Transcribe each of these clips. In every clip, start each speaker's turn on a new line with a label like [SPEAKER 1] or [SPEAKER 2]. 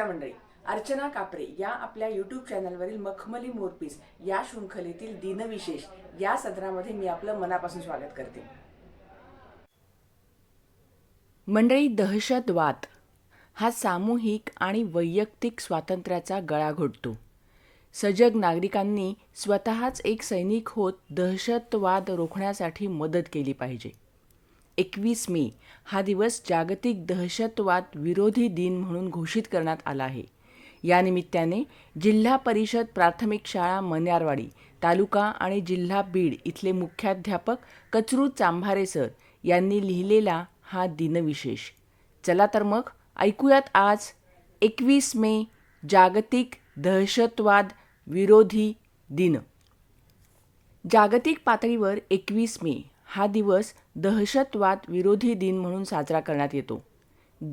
[SPEAKER 1] नमस्कार मंडळी. अर्चना कापरे या आपल्या यूट्यूब चॅनलवरील मखमली मोरपीस या शृंखलेतील दिनविशेष या सदरामध्ये मी आपलं मनापासून स्वागत करते. मंडळी दहशतवाद हा सामूहिक आणि वैयक्तिक स्वातंत्र्याचा गळा घोटतो. सजग नागरिकांनी स्वतःच एक सैनिक होत दहशतवाद रोखण्यासाठी मदत केली पाहिजे. एकवीस मे हा दिवस जागतिक दहशतवाद विरोधी दिन म्हणून घोषित करण्यात आला आहे. या निमित्ताने जिल्हा परिषद प्राथमिक शाळा मन्यारवाडी तालुका आणि जिल्हा बीड इथले मुख्याध्यापक कचरू चांभारे सर यांनी लिहिलेला हा दिनविशेष. चला तर मग ऐकूयात आज एकवीस मे जागतिक दहशतवाद विरोधी दिन. जागतिक पातळीवर एकवीस मे हा दिवस दहशतवाद विरोधी दिन म्हणून साजरा करण्यात येतो.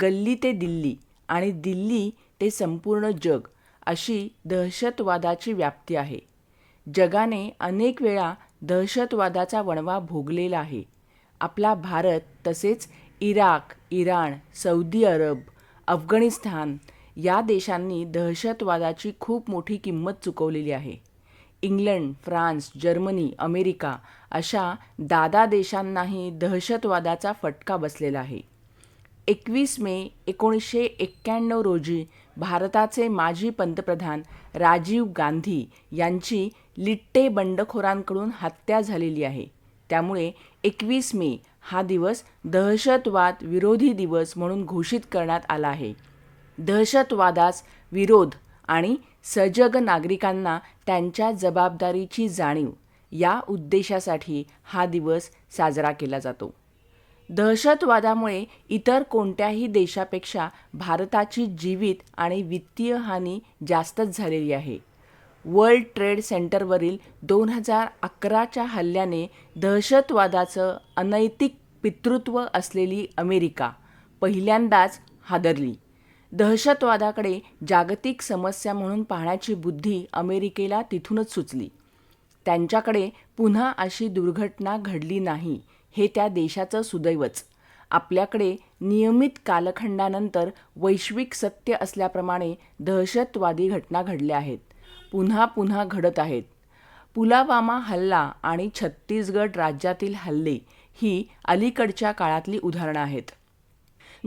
[SPEAKER 1] गल्ली ते दिल्ली आणि दिल्ली ते संपूर्ण जग अशी दहशतवादाची व्याप्ती आहे. जगाने अनेक वेळा दहशतवादाचा वणवा भोगलेला आहे. आपला भारत तसेच Iraq Iran Saudi Arab Afghanistan या देशांनी दहशतवादाची खूप मोठी किंमत चुकवलेली आहे. इंग्लंड फ्रान्स जर्मनी अमेरिका अशा दादा देशांनाही दहशतवादाचा फटका बसलेला आहे. एकवीस मे एकोणीसशे एक्क्याण्णव रोजी भारताचे माजी पंतप्रधान राजीव गांधी यांची लिट्टे बंडखोरांकडून हत्या झालेली आहे. त्यामुळे एकवीस मे हा दिवस दहशतवाद विरोधी दिवस म्हणून घोषित करण्यात आला आहे. दहशतवादास विरोध आणि सजग नागरिकांना त्यांच्या जबाबदारीची जाणीव या उद्देशासाठी हा दिवस साजरा केला जातो. दहशतवादामुळे इतर कोणत्याही देशापेक्षा भारताची जीवित आणि वित्तीय हानी जास्तच झालेली आहे. वर्ल्ड ट्रेड सेंटरवरील दोन हजार अकराच्या हल्ल्याने दहशतवादाचं अनैतिक पितृत्व असलेली अमेरिका पहिल्यांदाच हादरली. दहशतवादाकडे जागतिक समस्या म्हणून पाहण्याची बुद्धी अमेरिकेला तिथूनच सुचली. त्यांच्याकडे पुन्हा अशी दुर्घटना घडली नाही हे त्या देशाचं सुदैवच. आपल्याकडे नियमित कालखंडानंतर वैश्विक सत्य असल्याप्रमाणे दहशतवादी घटना घडल्या आहेत. पुन्हा पुन्हा घडत आहेत. पुलावामा हल्ला आणि छत्तीसगड राज्यातील हल्ले ही अलीकडच्या काळातली उदाहरणं आहेत.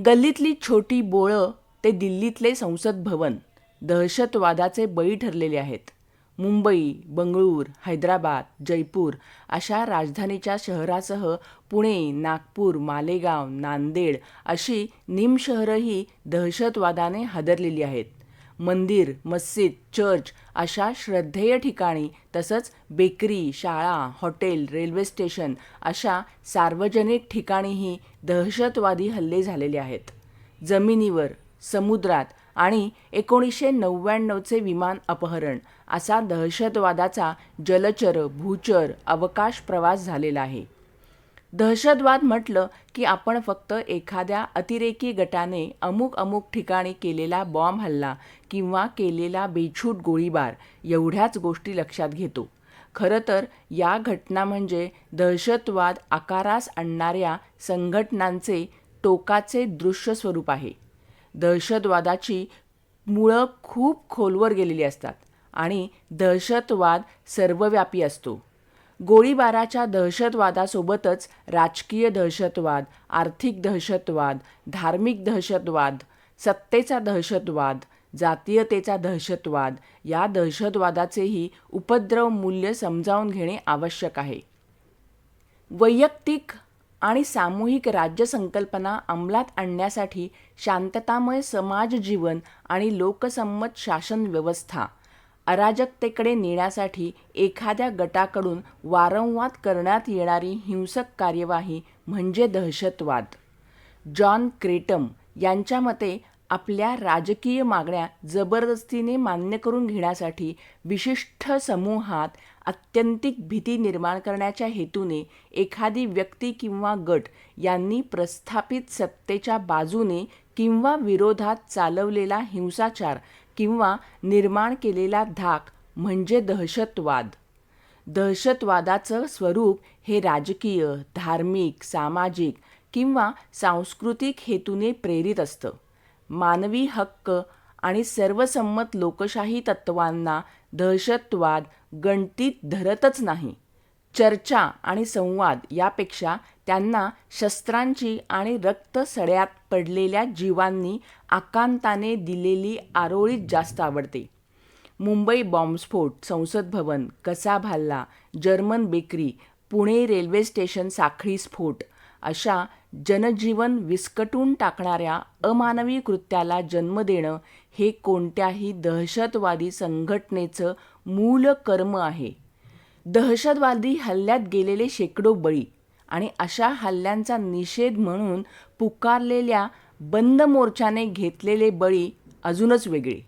[SPEAKER 1] गल्लीतली छोटी बोळं ते दिल्लीतले संसद भवन दहशतवादाचे बळी ठरलेले आहेत. मुंबई बंगळूर हैदराबाद जयपूर अशा राजधानीच्या शहरासह पुणे नागपूर मालेगाव नांदेड अशी निमशहरंही दहशतवादाने हादरलेली आहेत. मंदिर मस्जिद चर्च अशा श्रद्धेय ठिकाणी तसंच बेकरी शाळा हॉटेल रेल्वे स्टेशन अशा सार्वजनिक ठिकाणीही दहशतवादी हल्ले झालेले आहेत. जमिनीवर समुद्रात आणि एकोणीसशे नव्याण्णवचे विमान अपहरण असा दहशतवादाचा जलचर भूचर अवकाश प्रवास झालेला आहे. दहशतवाद म्हटलं की आपण फक्त एखाद्या अतिरेकी गटाने अमुक अमुक ठिकाणी केलेला बॉम्ब हल्ला किंवा केलेला बेछूट गोळीबार एवढ्याच गोष्टी लक्षात घेतो. खरं तर या घटना म्हणजे दहशतवाद आकारास आणणाऱ्या संघटनांचे टोकाचे दृश्य स्वरूप आहे. दहशतवादाची मुळं खूप खोलवर गेलेली असतात आणि दहशतवाद सर्वव्यापी असतो. गोळीबाराच्या दहशतवादासोबतच राजकीय दहशतवाद आर्थिक दहशतवाद धार्मिक दहशतवाद सत्तेचा दहशतवाद जातीयतेचा दहशतवाद या दहशतवादाचेही उपद्रव मूल्य समजावून घेणे आवश्यक आहे. वैयक्तिक आणि सामूहिक राज्यसंकल्पना अंमलात आणण्यासाठी शांततामय समाज जीवन आणि लोकसंमत शासन व्यवस्था. अराजकतेकडे नेण्यासाठी एखाद्या गटाकडून वारंवार करण्यात येणारी हिंसक कार्यवाही म्हणजे दहशतवाद. जॉन क्रेटम यांच्या मते आपल्या राजकीय मागण्या जबरदस्तीने मान्य करून घेण्यासाठी विशिष्ट समूहात अत्यंतिक भीती निर्माण करण्याच्या हेतूने एखादी व्यक्ती किंवा गट यांनी प्रस्थापित सत्तेच्या बाजूने किंवा विरोधात चालवलेला हिंसाचार किंवा निर्माण केलेला धाक म्हणजे दहशतवाद. दहशतवादाचं स्वरूप हे राजकीय धार्मिक सामाजिक किंवा सांस्कृतिक हेतूने प्रेरित असतं. मानवी हक्क आणि सर्वसंमत लोकशाही तत्त्वांना दहशतवाद गणतीत धरतच नाही. चर्चा आणि संवाद यापेक्षा त्यांना शस्त्रांची आणि रक्त सड्यात पडलेल्या जीवांनी आकांताने दिलेली आरोळीच जास्त आवडते. मुंबई बॉम्बस्फोट संसद भवन कसा भाल्ला German bakery Pune railway station साखळी स्फोट अशा जनजीवन विस्कटून टाकणाऱ्या अमानवी कृत्याला जन्म देणं हे कोणत्याही दहशतवादी संघटनेचं मूल कर्म आहे. दहशतवादी हल्ल्यात गेलेले शेकडो बळी आणि अशा हल्ल्यांचा निषेध म्हणून पुकारलेल्या बंद मोर्चाने घेतलेले बळी अजूनच वेगळे.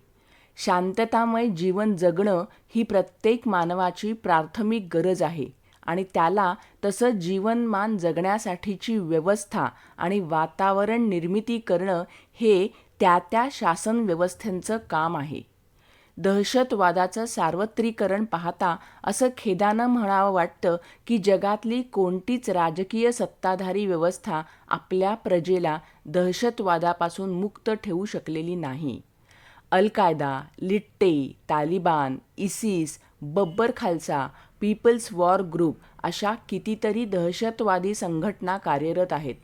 [SPEAKER 1] शांततामय जीवन जगणं ही प्रत्येक मानवाची प्राथमिक गरज आहे. आणि त्याला तसं जीवनमान जगण्यासाठीची व्यवस्था आणि वातावरण निर्मिती करणं हे त्या त्या शासन व्यवस्थेचं काम आहे. दहशतवादाचं सार्वत्रिकरण पाहता असं खेदानं म्हणावं वाटतं की जगातली कोणतीच राजकीय सत्ताधारी व्यवस्था आपल्या प्रजेला दहशतवादापासून मुक्त ठेवू शकलेली नाही. Al Qaeda LTTE Taliban ISIS Babbar Khalsa people's war group अशा कितीतरी दहशतवादी संघटना कार्यरत आहेत.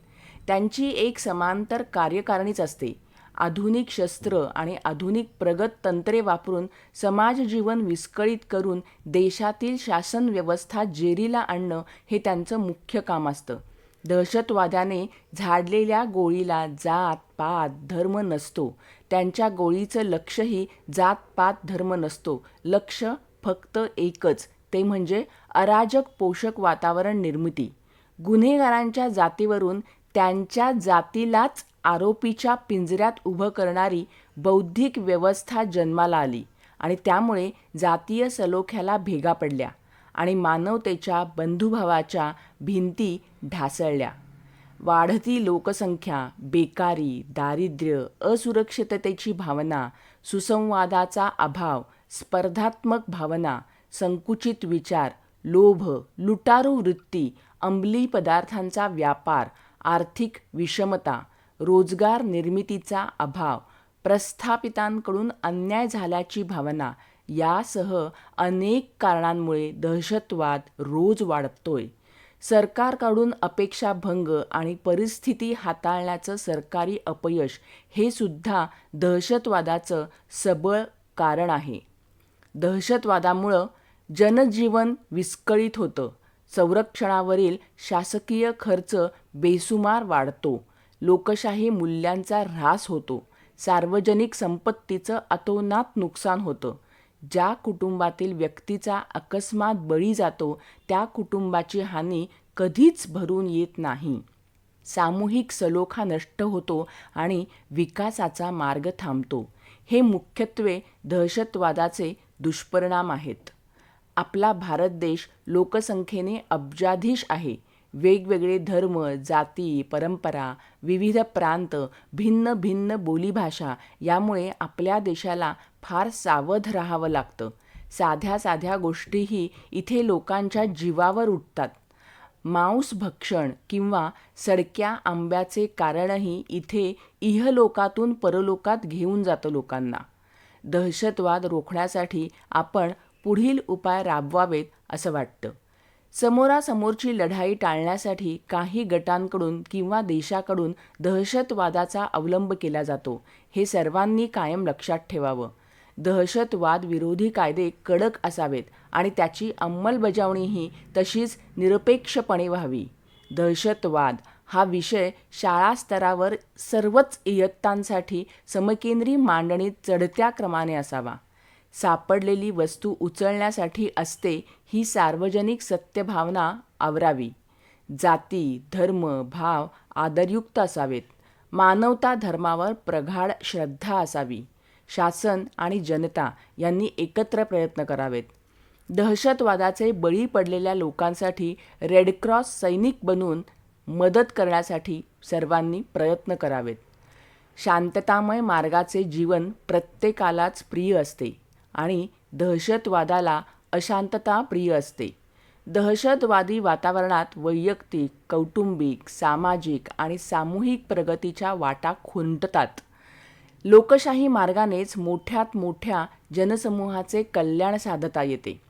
[SPEAKER 1] त्यांची एक समांतर कार्यकारिणीच असते. आधुनिक शस्त्र आणि आधुनिक प्रगत तंत्रे वापरून समाजजीवन विस्कळीत करून देशातील शासन व्यवस्था जेरीला आणणं हे त्यांचं मुख्य काम असतं. दहशतवाद्याने झाडलेल्या गोळीला जात पात धर्म नसतो. त्यांच्या गोळीचं लक्षही जात पात धर्म नसतो. लक्ष फक्त एकच ते म्हणजे अराजक पोषक वातावरण निर्मिती. गुन्हेगारांच्या जातीवरून त्यांच्या जातीलाच आरोपीच्या पिंजऱ्यात उभं करणारी बौद्धिक व्यवस्था जन्माला आली आणि त्यामुळे जातीय सलोख्याला भेगा पडल्या आणि मानवतेच्या बंधुभावाच्या भिंती ढासळल्या. वाढती लोकसंख्या बेकारी दारिद्र्य असुरक्षिततेची भावना सुसंवादाचा अभाव स्पर्धात्मक भावना संकुचित विचार लोभ लुटारू वृत्ती अंमली पदार्थांचा व्यापार आर्थिक विषमता रोजगार निर्मितीचा अभाव प्रस्थापितांकडून अन्याय झाल्याची भावना यासह अनेक कारणांमुळे दहशतवाद रोज वाढतोय. सरकारकडून अपेक्षाभंग आणि परिस्थिती हाताळण्याचं सरकारी अपयश हे सुद्धा दहशतवादाचं सबळ कारण आहे. दहशतवादामुळं जनजीवन विस्कळीत होतं. संरक्षणावरील शासकीय खर्च बेसुमार वाढतो. लोकशाही मूल्यांचा ऱ्हास होतो. सार्वजनिक संपत्तीचं अतोनात नुकसान होतं. ज्या कुटुंबातील व्यक्तीचा अकस्मात बळी जातो त्या कुटुंबाची हानी कधीच भरून येत नाही. सामूहिक सलोखा नष्ट होतो आणि विकासाचा मार्ग थांबतो. हे मुख्यत्वे दहशतवादाचे दुष्परिणाम आहेत. आपला भारत देश लोकसंख्येने अब्जाधीश आहे. वेगवेगळे धर्म जाती परंपरा विविध प्रांत भिन्न भिन्न बोलीभाषा यामुळे आपल्या देशाला फार सावध राहावं लागतं. साध्या साध्या गोष्टीही इथे लोकांच्या जीवावर उठतात. मांस भक्षण किंवा सडक्या आंब्याचे कारणही इथे इहलोकातून परलोकात घेऊन जातं लोकांना. दहशतवाद रोखण्यासाठी आपण पुढील उपाय राबवावेत असं वाटतं. समोरासमोरची लढाई टाळण्यासाठी काही गटांकडून किंवा देशाकडून दहशतवादाचा अवलंब केला जातो हे सर्वांनी कायम लक्षात ठेवावं. दहशतवाद विरोधी कायदे कडक असावेत आणि त्याची अंमलबजावणीही तशीच निरपेक्षपणे व्हावी. दहशतवाद हा विषय शाळा स्तरावर सर्वच इयत्तांसाठी समकेंद्री मांडणीत चढत्या क्रमाने असावा. सापडलेली वस्तू उचलण्यासाठी असते ही सार्वजनिक सत्यभावना आवरावी. जाती धर्म भाव आदरयुक्त असावेत. मानवता धर्मावर प्रगाढ श्रद्धा असावी. शासन आणि जनता यांनी एकत्र प्रयत्न करावेत. दहशतवादाचे बळी पडलेल्या लोकांसाठी रेडक्रॉस सैनिक बनून मदत करण्यासाठी सर्वांनी प्रयत्न करावेत. शांततामय मार्गाचे जीवन प्रत्येकालाच प्रिय असते. आणि दहशतवादाला अशांतता प्रिय असते. दहशतवादी वातावरणात वैयक्तिक कौटुंबिक सामाजिक आणि सामूहिक प्रगतीच्या वाटा खुंटतात. लोकशाही मार्गानेच मोठ्यात मोठ्या जनसमूहाचे कल्याण साधता येते.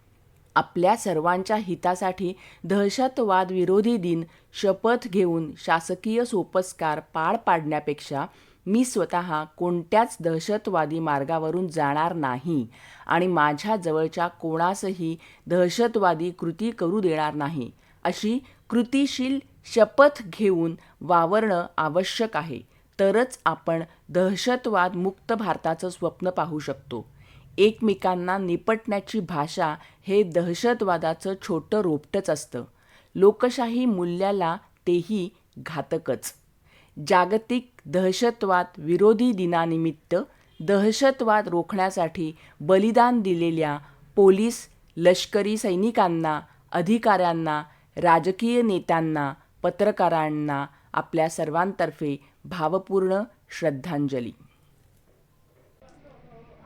[SPEAKER 1] आपल्या सर्वांच्या हितासाठी दहशतवाद विरोधी दिन शपथ घेऊन शासकीय सोपस्कार पार पाडण्यापेक्षा मी स्वतः कोणत्याच दहशतवादी मार्गावरून जाणार नाही आणि माझ्या जवळच्या कोणासही दहशतवादी कृती करू देणार नाही अशी कृतीशील शपथ घेऊन वावरणं आवश्यक आहे. तरच आपण दहशतवाद मुक्त भारताचं स्वप्न पाहू शकतो. एकमेकांना निपटण्याची भाषा हे दहशतवादाचं छोटं रोपटंच असतं. लोकशाही मूल्याला तेही घातकच. जागतिक दहशतवाद विरोधी दिनानिमित्त दहशतवाद रोखण्यासाठी बलिदान दिलेल्या पोलीस लष्करी सैनिकांना अधिकाऱ्यांना राजकीय नेत्यांना पत्रकारांना आपल्या सर्वांतर्फे भावपूर्ण श्रद्धांजली.